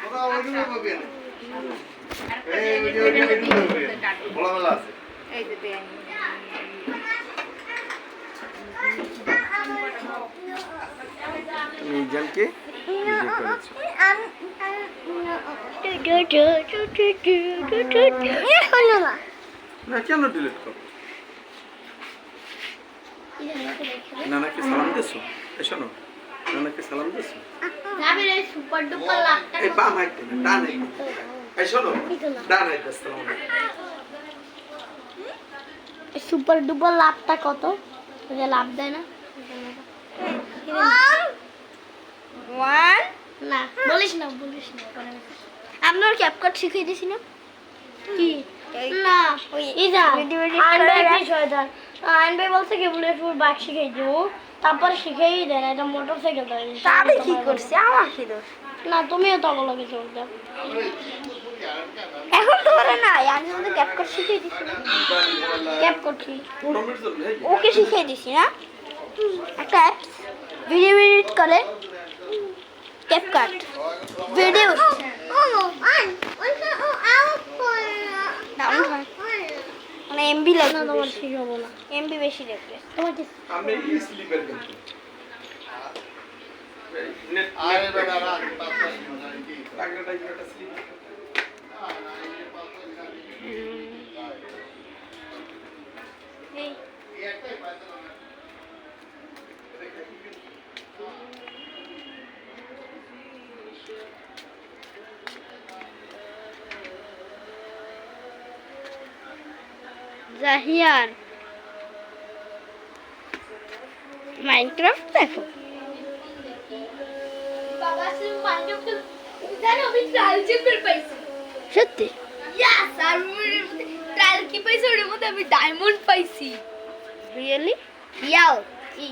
তোরা ওইটুকু পাবি না। এই ওইটুকু, ওইটুকু, ওইটুকু পাবি না। খোলামেলা আছে। এই যে দেন তুমি ইজানকে বিয়ে করেছ না কেন ডিলিট করো নানাকে সালাম দিছো? এই শোনো নানাকে সালাম দিছো? সুপার ডুপার লাখ এই বাম হাইতে না ডান হাইতে এই শোনো ডান হাইতে সালাম সুপার ডুপার লাভটা কত? যে লাভ দেয় না। ওয়ান না বলিস না বলিস না আপনার ক্যাপকাট শিখিয়ে দিছি না? কি? না আইন ভাই বলছে কি বুলেট প্রুফ বাইক শিখিয়ে দেবো। তারপরে শিখেই দেন এটা মোটর সাইকেল তাহলে কি করছে? আমার কি দোষ? না তুমিও তো বলো কিছু বলতে এখন তো ওরা না আমি যদি ক্যাপকাট শিখিয়ে দিছি না। ক্যাপ করছি ওকে শিখিয়ে দিছি না? একটা অ্যাপস ভিডিও এডিট করে ক্যাপকাট ভিডিও মানে এমবি না লাগবে তোমার ঠিক হব না। এমবি বেশি লাগবে। তোমার কি আমি এই স্লিপের কিন্তু আরে বেটা, রাখ, পাঁচ মাস মজা কি? টাকা টাকা স্লিপ জাহিয়ার। মাইনক্রাফট দেখো। সত্যি? ট্রায়াল কি পাইছি? ওর মধ্যে আমি ডায়মন্ড পাইছি। রিয়েলি ইয়াও ই